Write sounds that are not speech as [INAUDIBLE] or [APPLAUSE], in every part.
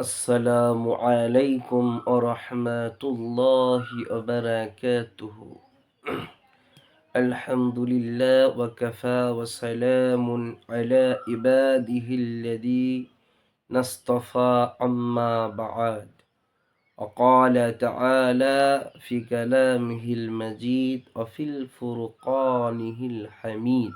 السلام عليكم ورحمة الله وبركاته. [CLEARS THROAT] الحمد لله وكفى وسلام على عباده الذي نصطفى أما بعد. وقال تعالى في كلامه المجيد وفي الفرقانه الحميد.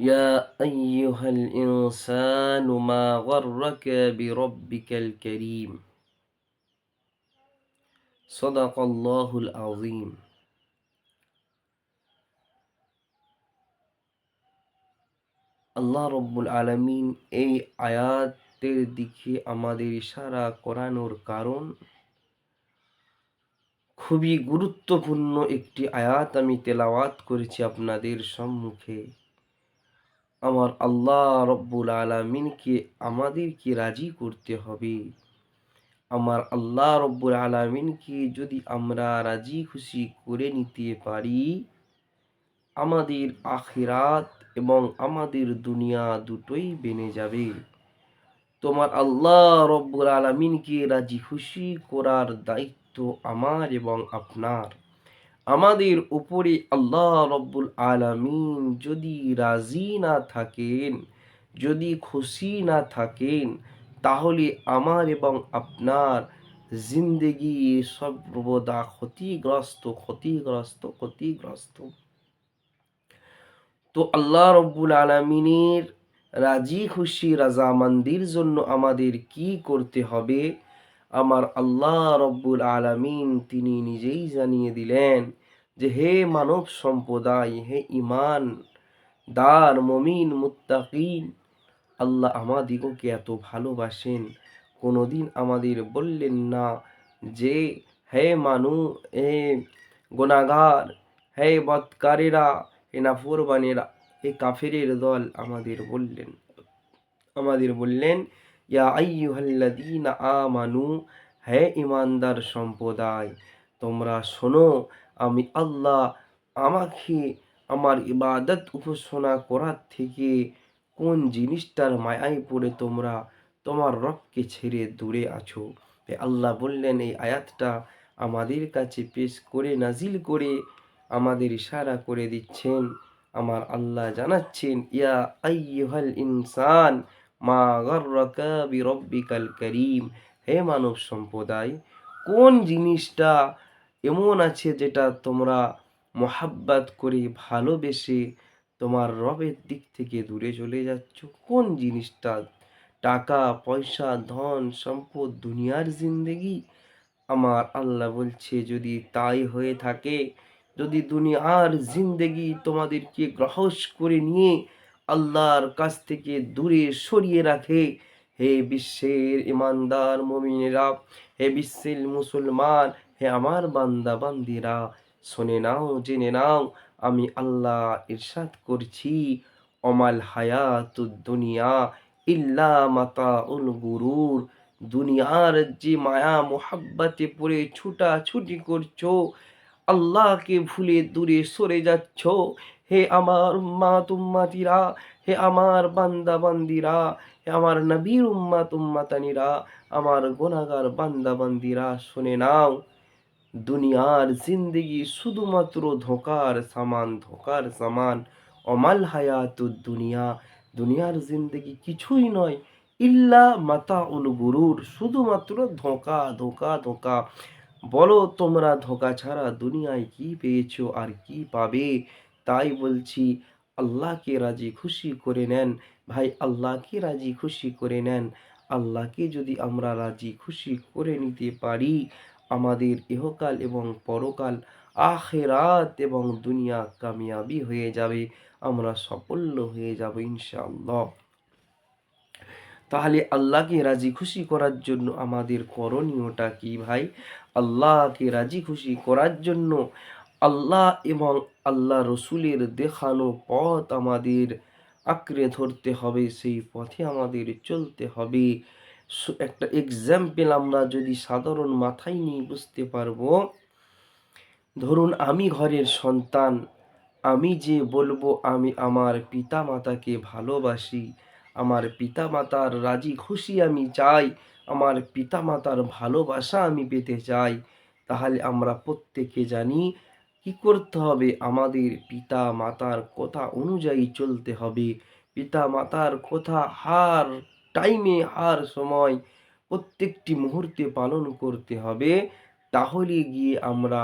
يا أيها الإنسان ما غرك بربك الكريم صدق الله العظيم আল্লাহ রব্বুল আলমিন এই আয়াতের দিকে আমাদের ইশারা করানোর কারণ খুবই গুরুত্বপূর্ণ একটি আয়াত আমি তেলাওয়াত করেছি আপনাদের সম্মুখে আমার আল্লাহ রব্বুল আলমিনকে আমাদেরকে রাজি করতে হবে। আমার আল্লাহ রব্বুল আলমিনকে যদি আমরা রাজি খুশি করে নিতে পারি, আমাদের আখিরাত এবং আমাদের দুনিয়া দুটোই বেনে যাবে। তোমার আল্লাহ রব্বুল আলমিনকে রাজি খুশি করার দায়িত্ব আমার এবং আপনার। আমাদের উপরে আল্লাহ রব্বুল আলমিন যদি রাজি না থাকেন, যদি খুশি না থাকেন, তাহলে আমার এবং আপনার জিন্দগি সর্বদা ক্ষতিগ্রস্ত ক্ষতিগ্রস্ত ক্ষতিগ্রস্ত। তো আল্লাহ রব্বুল আলমিনের রাজি খুশি, রাজামান্দির জন্য আমাদের কি করতে হবে? আমার আল্লাহ রব্বুল আলমিন তিনি নিজেই জানিয়ে দিলেন যে হে মানব সম্প্রদায়, হে ইমান দার মমিন, মুত্তাকিন, আল্লাহ আমাদিগকে এত ভালোবাসেন। কোনোদিন আমাদের বললেন না যে, হে মানু হে গোনাগার হে বৎকারেরা হে নাফরবানেরা হে কাফেরের দল আমাদের বললেন আমাদের বললেন, ইয়া আইয়ুহাল্লাযীনা আমানু, হে ইমানদার সম্প্রদায়, তোমরা শোনো আমি আল্লাহ আমাকে আমার ইবাদত উপাসনা করার থেকে কোন জিনিসটার মায়ায় পড়ে তোমরা তোমার রবকে ছেড়ে দূরে আছো? আল্লাহ বললেন, এই আয়াতটা আমাদের কাছে পেশ করে নাজিল করে আমাদের ইশারা করে দিচ্ছেন। আমার আল্লাহ জানাচ্ছেন, ইয়া আইয়ুহাল ইনসান, মা গর্রকা বিরব্বিকাল করিম। হে মানব সম্প্রদায়, কোন জিনিসটা এমন আছে যেটা তোমরা মোহাব্বাত করে ভালোবেসে তোমার রবের দিক থেকে দূরে চলে যাচ্ছ। কোন জিনিসটা? টাকা, পয়সা, ধন, সম্পদ, দুনিয়ার জিন্দেগি? আমার আল্লাহ বলছে, যদি তাই হয়ে থাকে, যদি দুনিয়ার জিন্দেগি তোমাদেরকে গ্রহস করে নিয়ে আল্লাহর কাছ থেকে দূরে সরিয়ে রাখে, হে বিশ্বের ইমানদার মমিনেরা, হে বিশ্বের মুসলমান হে আমার বান্দা, বান্দিরা, শুনে নাও, জেনে নাও, আমি আল্লাহ ইরশাদ করছি। অমাল হায়াত দুনিয়া ইল্লা মাতা উল গুরুর। দুনিয়ার যে মায়া, মোহাব্বাতে পড়ে ছুটা ছুটি করছ, আল্লাহকে ভুলে দূরে সরে যাচ্ছ। হে আমার উম্মা তুম্মাতিরা হে আমার বান্দা, বান্দিরা, হে আমার নবীর উম্মা তুম্মাতানিরা আমার গোনাগার বান্দা, বান্দিরা, শুনে নাও। দুনিয়ার জিন্দগি শুধুমাত্র ধোকার সামান ধোকার সামান। অমাল হায়াত দুনিয়া, দুনিয়ার জিন্দগি কিছুই নয়। ইল্লা মাতা উল গুরুর, শুধুমাত্র ধোকা ধোকা ধোকা। বলো তোমরা ধোকা ছাড়া দুনিয়ায় কি পেয়েছ আর কি পাবে? তাই বলছি, আল্লাহকে রাজি খুশি করে নেন। ভাই, আল্লাহকে রাজি খুশি করে নেন। আল্লাহকে যদি আমরা রাজি খুশি করে নিতে পারি আমাদের ইহকাল এবং পরকাল আখেরাত এবং দুনিয়া কামিয়াবি হয়ে যাবে। আমরা সাফল্য হয়ে যাব ইনশাআল্লাহ। তাহলে আল্লাহকে রাজি খুশি করার জন্য আমাদের করণীয়টা কি ভাই? আল্লাহকে রাজি খুশি করার জন্য আল্লাহ এবং আল্লাহ রসুলের দেখানো পথ আমাদের আঁকড়ে ধরতে হবে, সেই পথে আমাদের চলতে হবে। একটা এক্সাম্পল আমরা যদি সাধারণ মাথায় নিয়ে বুঝতে পারব, ধরুন আমি ঘরের সন্তান, আমি যে বলব আমি আমার পিতা মাতাকে ভালোবাসি, আমার পিতা মাতার রাজি খুশি আমি চাই, আমার পিতা মাতার ভালোবাসা আমি পেতে চাই, তাহলে আমরা প্রত্যেকে জানি কি করতে হবে, আমাদের পিতা মাতার কথা অনুযায়ী চলতে হবে পিতা মাতার কথা হার টাইমে হার সময় প্রত্যেকটি মুহূর্তে পালন করতে হবে, তাহলে গিয়ে আমরা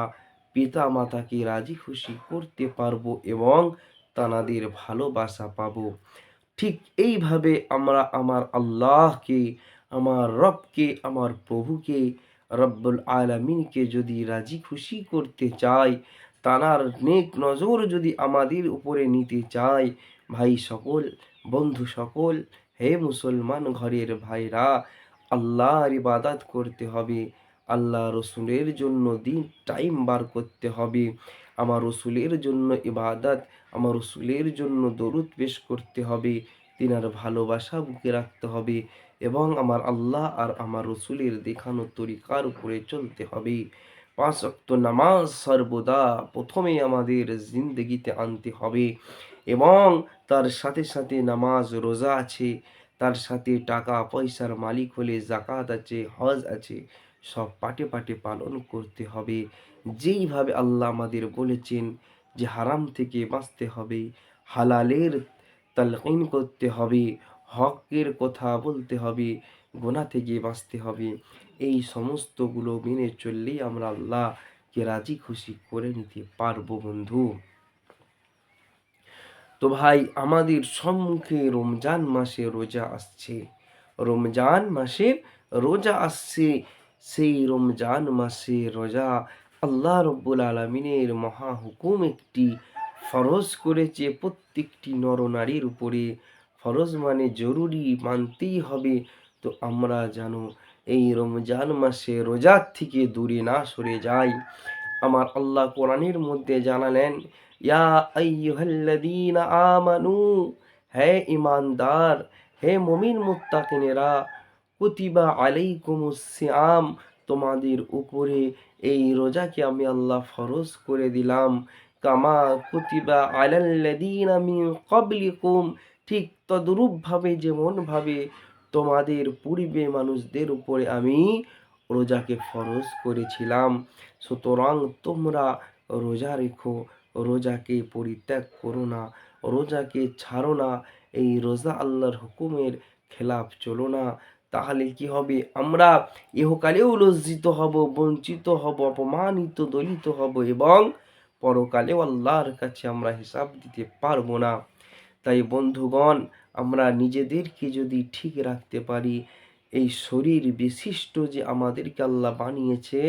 পিতা মাতাকে রাজি খুশি করতে পারব এবং তানাদের ভালোবাসা পাবো। ঠিক এইভাবে আমরা আমার আল্লাহকে, আমার রবকে, আমার প্রভুকে, রব্বুল আলমিনকে যদি রাজি খুশি করতে চাই, তানার নেক নজর যদি আমাদের উপরে নিতে চাই, ভাই সকল, বন্ধু সকল হে মুসলমান ঘরের ভাইরা, আল্লাহর ইবাদাত করতে হবে। আল্লাহ রসুলের জন্য দিন টাইম বার করতে হবে। আমার রসুলের জন্য ইবাদত, আমার রসুলের জন্য দরুদ পেশ করতে হবে। তিনার ভালোবাসা বুকে রাখতে হবে এবং আমার আল্লাহ আর আমার রসুলের দেখানো তরিকার উপরে চলতে হবে। পাঁচ অক্ত নামাজ সর্বদা প্রথমে আমাদের জিন্দগিতে আনতে হবে এবং তার সাথে সাথে নামাজ রোজা আছে, তার সাথে টাকা, পয়সার মালিক হলে জাকাত আছে, হজ আছে, সব পাটে পাটে পালন করতে হবে। যেইভাবে আল্লাহ আমাদের বলেছেন যে হারাম থেকে বাঁচতে হবে, হালালের তালকিন করতে হবে, হকের কথা বলতে হবে গোনা থেকে বাঁচতে হবে। এই সমস্তগুলো মেনে চললেই আমরা আল্লাহকে রাজি খুশি করে নিতে পারব বন্ধু। তো ভাই, আমাদের সম্মুখে রমজান মাসে রোজা আসছে। রমজান মাসে রোজা আসছে। সেই রমজান মাসে রোজা আল্লাহ রব্বুল আলমিনের মহা হুকুম একটি ফরজ করেছে প্রত্যেকটি নরনারীর উপরে। ফরজ মানে জরুরি মানতেই হবে। তো আমরা যেন এই রমজান মাসে রোজার থেকে দূরে না সরে যাই। আমার আল্লাহ কোরআনের মধ্যে জানালেন আমানু, হে ইমানদার হে মুমিন মুত্তাকিনেরা কুতিবা আলাইকুমুস সিয়াম, তোমাদের উপরে এই রোজাকে আমি আল্লাহ ফরজ করে দিলাম। কামা কুতিবা আলাল্লাযীনা মিন ক্বাবলিকুম, ঠিক তদ্রূপভাবে, যেমনভাবে তোমাদের পূর্বে মানুষদের উপরে আমি রোজাকে ফরজ করেছিলাম। সুতরাং তোমরা রোজা রেখো, রোজাকে পরিত্যাগ করো না, রোজাকে ছাড়ো না, এই রোজা আল্লাহর হুকুমের খেলাফ চলো না। তাহলে কি হবে? আমরা ইহকালেও লজ্জিত হব, বঞ্চিত হব, অপমানিত, দলিত হব এবং পরকালেও আল্লাহর কাছে আমরা হিসাব দিতে পারব না। তাই বন্ধুগণ আমরা নিজেদেরকে যদি ঠিক রাখতে পারি, এই শরীর বিশিষ্ট যে আমাদেরকে আল্লাহ বানিয়েছে,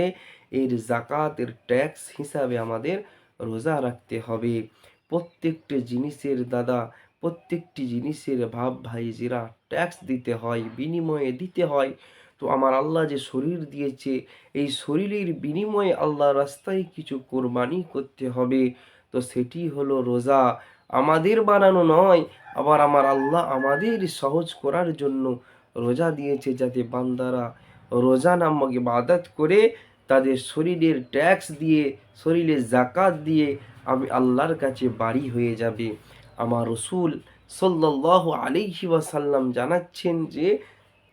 এর জাকাতের ট্যাক্স হিসাবে আমাদের রোজা রাখতে হবে। প্রত্যেকটি জিনিসের দাদা, প্রত্যেকটি জিনিসের ভাব ভাই ভাইজিরা ট্যাক্স দিতে হয়, বিনিময়ে দিতে হয়। তো আমার আল্লাহ যে শরীর দিয়েছে, এই শরীরের বিনিময়ে আল্লাহ রাস্তায় কিছু কোরবানি করতে হবে। তো সেটি হলো রোজা। আমাদের বানানো নয়, আবার আমার আল্লাহ আমাদের সহজ করার জন্য রোজা দিয়েছে যাতে বান্দারা রোজা নামক ইবাদত করে তাদের শরীরের ট্যাক্স দিয়ে শরীরের জাকাত দিয়ে আমি আল্লাহর কাছে বাড়ি হয়ে যাবে। আমার রসুল সাল্লাহ আলিহি ওয়াসাল্লাম জানাচ্ছেন যে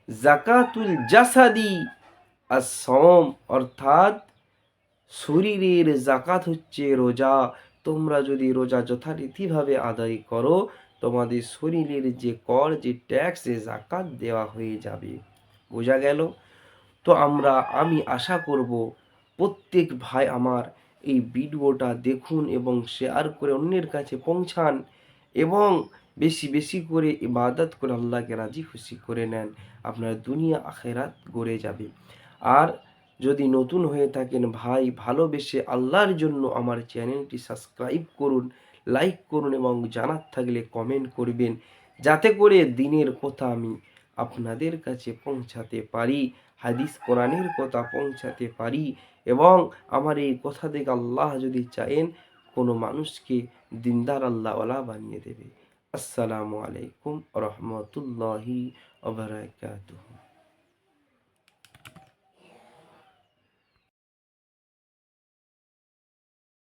জাকাতুল জাসাদি আসম অর্থাৎ শরীরের জাকাত হচ্ছে রোজা। তোমরা যদি রোজা যথারীতিভাবে আদায় করো, তোমাদের শরীরের যে কর, যে ট্যাক্স যে জাকাত দেওয়া হয়ে যাবে। বোঝা গেল? তো আমরা, আমি আশা করব, প্রত্যেক ভাই আমার এই ভিডিওটা দেখুন এবং শেয়ার করে অন্যের কাছে পৌঁছান এবং বেশি বেশি করে ইবাদত করে আল্লাহকে রাজি খুশি করে নেন। আপনার দুনিয়া, আখেরাত গড়ে যাবে। আর যদি নতুন হয়ে থাকেন ভাই, ভালোবেসে আল্লাহর জন্য আমার চ্যানেলটি সাবস্ক্রাইব করুন, লাইক করুন এবং জানার থাকলে কমেন্ট করবেন, যাতে করে দিনের কথা আমি আপনাদের কাছে পৌঁছাতে পারি, হাদিস কোরআনের কথা পৌঁছাতে পারি এবং আমার এই কথা দেখে আল্লাহ যদি চায়েন, কোনো মানুষকে দিনদার আল্লাহওয়ালা বানিয়ে দেবে। আসসালামু আলাইকুম রহমতুল্লাহি ওবরাকাতুহু